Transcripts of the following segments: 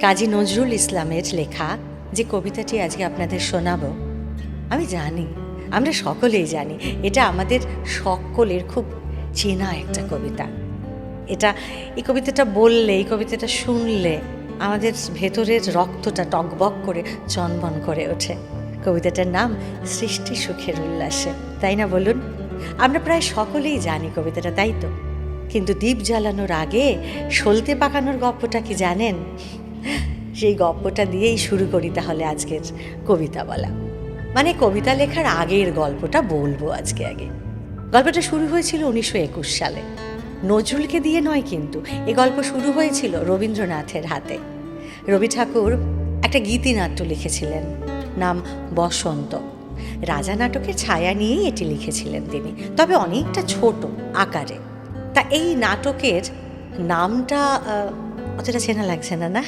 কাজী নজরুল ইসলামের লেখা যে কবিতাটি আজকে আপনাদের শোনাবো, আমি জানি, আমরা সকলেই জানি, এটা আমাদের সকলের খুব চেনা একটা কবিতা। এটা, এই কবিতাটা বললে, এই কবিতাটা শুনলে আমাদের ভেতরের রক্তটা টকবক করে চনবন করে ওঠে। কবিতাটার নাম সৃষ্টি সুখের উল্লাসে, তাই না বলুন? আমরা প্রায় সকলেই জানি কবিতাটা, তাই তো? কিন্তু দ্বীপ জ্বালানোর আগে সলতে পাকানোর গল্পটা কি জানেন? সেই গল্পটা দিয়েই শুরু করি তাহলে আজকের কবিতা বলা মানে কবিতা লেখার আগের গল্পটা বলব আজকে আগে। গল্পটা শুরু হয়েছিল উনিশশো একুশ সালে। নজরুলকে দিয়ে নয় কিন্তু, এ গল্প শুরু হয়েছিল রবীন্দ্রনাথের হাতে। রবি ঠাকুর একটা গীতিনাট্য লিখেছিলেন, নাম বসন্ত। রাজা নাটকের ছায়া নিয়েই এটি লিখেছিলেন তিনি, তবে অনেকটা ছোট আকারে। তা এই নাটকের নামটা অতটা চেনা লাগছে না না?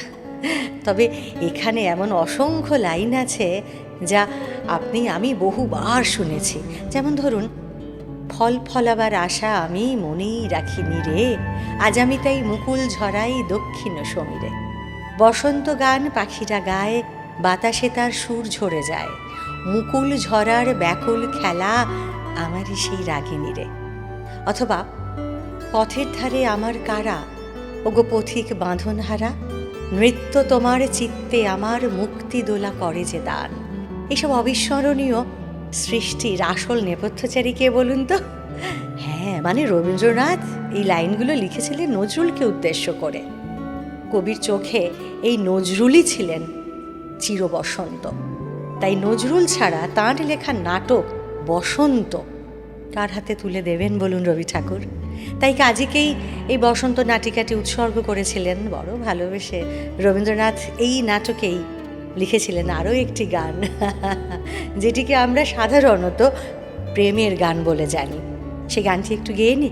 তবে এখানে এমন অসংখ্য লাইন আছে যা আপনি, আমি বহুবার শুনেছি। যেমন ধরুন, ফল ফলাবার আশা আমি মনেই রাখিনি রে। আজ আমি তাই মুকুল ঝরাই দক্ষিণ সমীরে। বসন্ত গান পাখিরা গায়, বাতাসে তার সুর ঝরে যায়। মুকুল ঝরার ব্যাকুল খেলা আমারই সেই রাগিনী রে। অথবা, পথের ধারে আমার কারা ওগো পথিক বাঁধন হারা নৃত্য তোমার চিত্তে আমার মুক্তি দোলা করে যে দান। এসব অবিস্মরণীয় সৃষ্টির আসল নেপথ্যচারী কে বলুন তো? হ্যাঁ মানে রবীন্দ্রনাথ এই লাইনগুলো লিখেছিলেন নজরুলকে উদ্দেশ্য করে। কবির চোখে এই নজরুলই ছিলেন চিরবসন্ত। তাই নজরুল ছাড়া তাঁর লেখা নাটক বসন্ত কার হাতে তুলে দেবেন বলুন রবি ঠাকুর? তাই কাজীকেই এই বসন্ত নাটিকাটি উৎসর্গ করেছিলেন বড় ভালোবেসে। রবীন্দ্রনাথ এই নাটকেই লিখেছিলেন আরও একটি গান, যেটিকে আমরা সাধারণত প্রেমের গান বলে জানি। সে গানটি একটু গেয়ে নি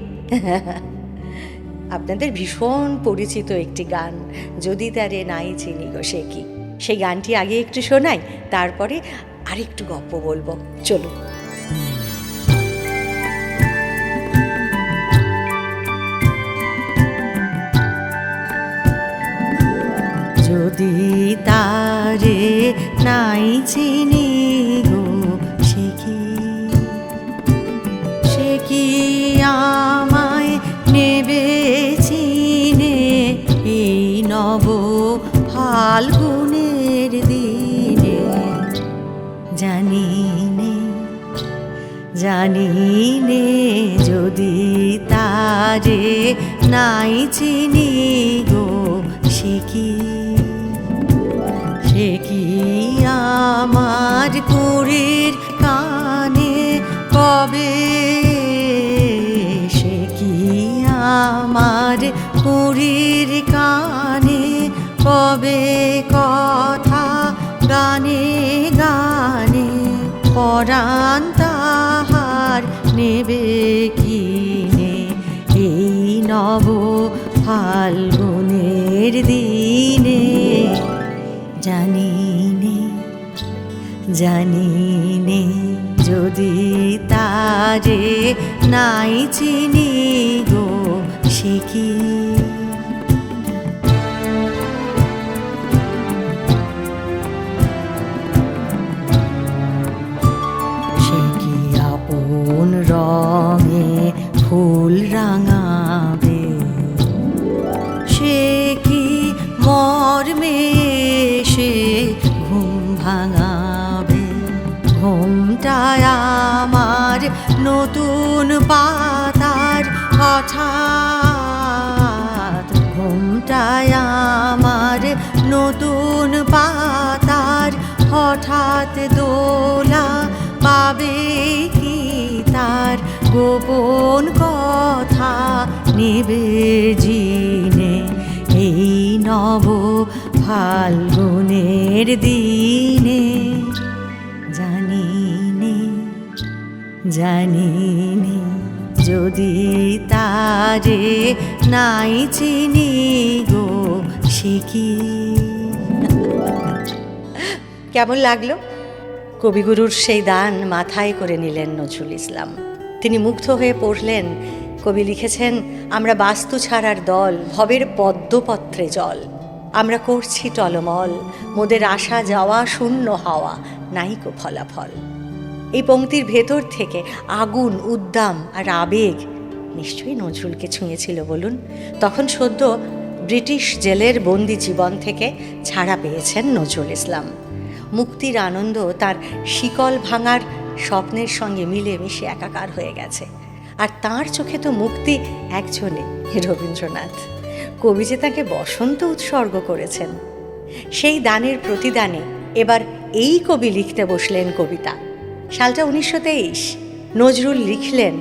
আপনাদের ভীষণ পরিচিত একটি গান, যদি তারে নাই চিনি গো সে কি। সেই গানটি আগে একটু শোনাই, তারপরে আরেকটু গল্প বলব। চলুন। চিনি গো সে কি? আমায় নেবে চিনে এই নব ফাল্গুনের দিনে? জানি নে জানি নে যদি তারে নাই চিনি গো সে সে কি আমার কুড়ির কানে? কবে সে কি আমার কুড়ির কানে? কবে কথা গানে গানে পরাণ তাহার নেবে কিনে? এই নব ফাল্গুনের দিনে জানি নে জানি নে যদি তারে নাই চিনি গো সে কি আপন রঙে ফুল রাঙাবে? সে কি মর্মে আমার নতুন পাতার হঠাৎ ঘুমটায় আমার নতুন পাতার হঠাৎ দোলা পাবে কি তার গোপন কথা নেবে জিনে এই নব ফাল্গুনের দিনে। জানি নে যদি তারে নাই চিনি গো কি? কেমন লাগল? কবিগুরুর সেই দান মাথায় করে নিলেন নজরুল ইসলাম। তিনি মুগ্ধ হয়ে পড়লেন। কবি লিখেছেন, আমরা বাস্তু ছাড়ার দল, ভবের পদ্মপত্রে জল। আমরা করছি টলমল, মোদের আসা যাওয়া শূন্য হাওয়া নাইকো ফলাফল। এই পংক্তির ভেতর থেকে আগুন, উদ্দাম আর আবেগ নিশ্চয়ই নজরুলকে ছুঁয়েছিল বলুন। তখন সদ্য ব্রিটিশ জেলের বন্দি জীবন থেকে ছাড়া পেয়েছেন নজরুল ইসলাম। মুক্তির আনন্দ তার শিকল ভাঙার স্বপ্নের সঙ্গে মিলে মিশে একাকার হয়ে গেছে। আর তার চোখে তো মুক্তি একজনে, রবীন্দ্রনাথ। কবি যে তাকে বসন্ত উৎসর্গ করেছেন। সেই দানের প্রতিদানে এবার এই কবি লিখতে বসলেন কবিতা। সালটা উনিশশো তেইশ। নজরুল লিখলেন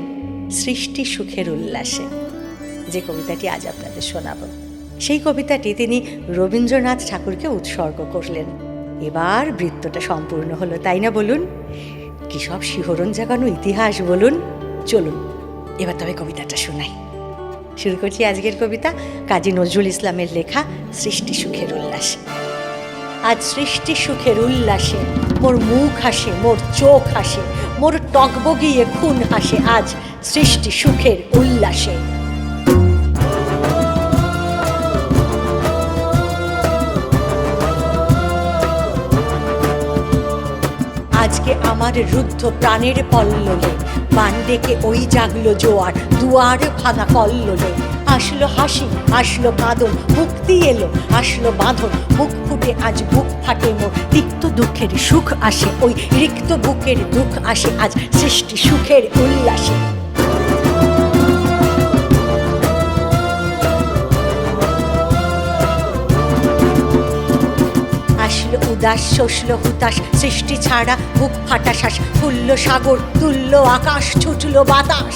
সৃষ্টি সুখের উল্লাসে। যে কবিতাটি আজ আপনাদের শোনাব। সেই কবিতাটি তিনি রবীন্দ্রনাথ ঠাকুরকে উৎসর্গ করলেন। এবার বৃত্তটা সম্পূর্ণ হলো, তাই না বলুন? কী সব শিহরণ জাগানো ইতিহাস বলুন? চলুন, এবার তবে কবিতাটা শোনাই। শুরু করছি আজকের কবিতা কাজী নজরুল ইসলামের লেখা সৃষ্টি সুখের উল্লাসে। আজ সৃষ্টি সুখের উল্লাসে মোর মুখ হাসে, মোর চোখ হাসে, মোর টকবগিয়ে খুন হাসে, আজ সৃষ্টি সুখের উল্লাসে। আজকে আমার রুদ্ধ প্রাণের পল্ললে, বান ডেকে ওই জাগলো জোয়ার, দুয়ার ভাঙা কল্লোলে। আসলো হাসি, আসলো কাঁদন, মুক্তি এলো, আসলো বাঁধন, বুক ফুটে আজ বুক ফাটে মোর। তিক্ত দুঃখের সুখ আসে, ওই রিক্ত বুকের দুঃখ আসে, আজ সৃষ্টি সুখের উল্লাসে। উদাস শসলো হুতাশ, সৃষ্টি ছাড়া বুক ফাটা শ্বাস ফুললো সাগর, তুলল আকাশ, ছুটলো বাতাস।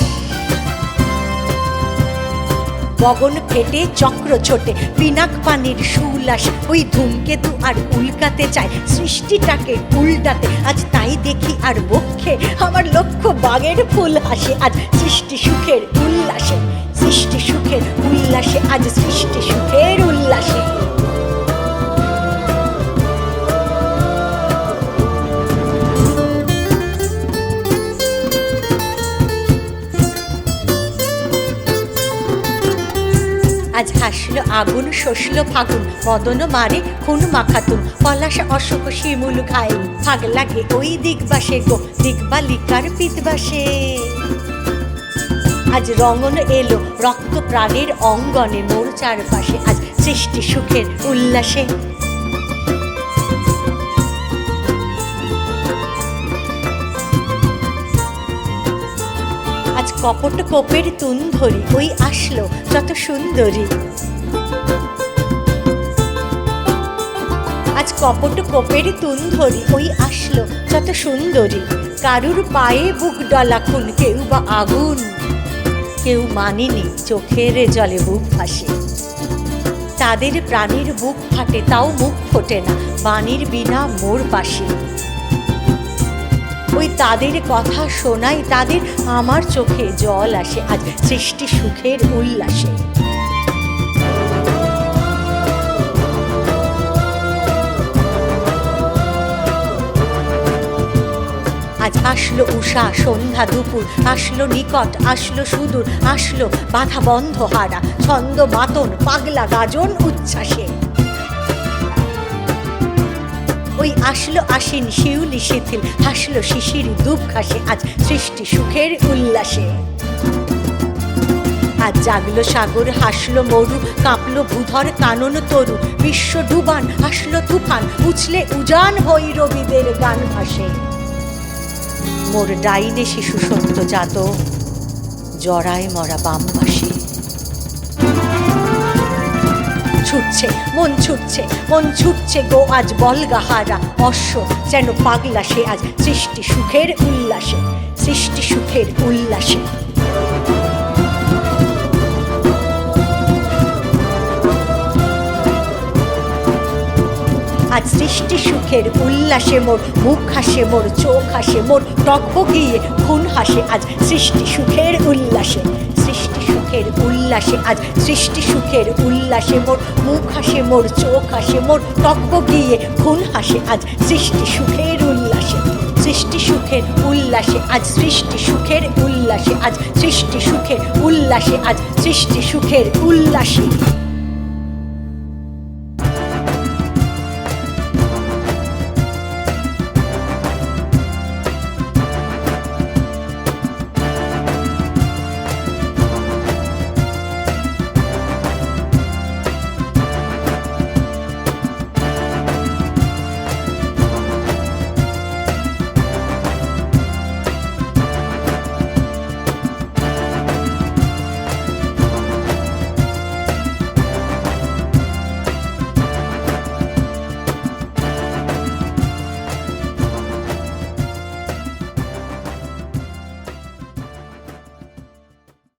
গগন ফেটে, চক্র ছোটে, পিনাক পানির সুউল্লাস। ওই ধূমকেতু আর উল্কাতে চায়, সৃষ্টিটাকে উল্টাতে। আজ তাই দেখি আর বক্ষে আমার লক্ষ্য বাগের ফুল হাসে আজ সৃষ্টি সুখের উল্লাসে, সৃষ্টি সুখের উল্লাসে, আজ সৃষ্টি সুখের উল্লাসে। হাসলো আগুন শসলো ফাগুন মদন মারে খুন মাখাতুন, পলাশ অশোক শিমুল খায়। ভাগ লাগে ওই দিগবাসে গো দিক বা লিকার দিগবালিকার পিতবাসে। আজ রঙন এলো, রক্ত প্রাণের অঙ্গনে মোর চারপাশে, আজ সৃষ্টি সুখের উল্লাসে। কপট কোপের তুন ধরি, ওই আসলো যত সুন্দরী। আজ কপট কোপের তুন ধরি, ওই আসলো যত সুন্দরী। কারুর পায়ে বুক ডলা খুন কেউ বা আগুন। কেউ মানেনি চোখের জলে বুক ভাসে। তাদের প্রাণীর বুক ফাটে, তাও মুখ ফোটে না, বাণীর বিনা মোর পাশে। ওই তাদের কথা শোনাই, তাদের আমার চোখে জল আসে আজ সৃষ্টি সুখের উল্লাসে। আজ আসলো উষা সন্ধ্যা দুপুর, আসলো নিকট, আসলো সুদূর, আসলো বাধা বন্ধ হারা, ছন্দ মাতন পাগলা গাজন উচ্ছ্বাসে। ওই আসলো আসিন শিউলি শিথিল, হাসলো শিশির দুপ ঘাসে আজ সৃষ্টি সুখের উল্লাসে। আজ জাগলো সাগর, হাসলো মরু, কাঁপলো ভূধর, কানন তরু, বিশ্ব ডুবান আসলো তুফান, উছলে উজান হই রবিদের গান ভাসে। মোর ডাইনে শিশু সত্য জাত, জড়ায় মরা বামবাসী। ছুটছে, মন ছুটছে মন ছুটছে গো আজ বলগাহারা অশ্ব, যেন পাগলা সে আজ সৃষ্টি সুখের উল্লাসে, সৃষ্টি সুখের উল্লাসে। আজ সৃষ্টি সুখের উল্লাসে মোর মুখ হাসে, মোর চোখ হাসে, মোর টকবগিয়ে খুন হাসে, আজ সৃষ্টি সুখের উল্লাসে। সুখের উল্লাসে, আজ সৃষ্টি সুখের উল্লাসে, মোর মুখ হাসে, মোর চোখ হাসে, মোর টকবগিয়ে খুন হাসে, আজ সৃষ্টি সুখের উল্লাসে, সৃষ্টি সুখের উল্লাসে, আজ সৃষ্টি সুখের উল্লাসে, আজ সৃষ্টি সুখের উল্লাসে, আজ সৃষ্টি সুখের উল্লাসে।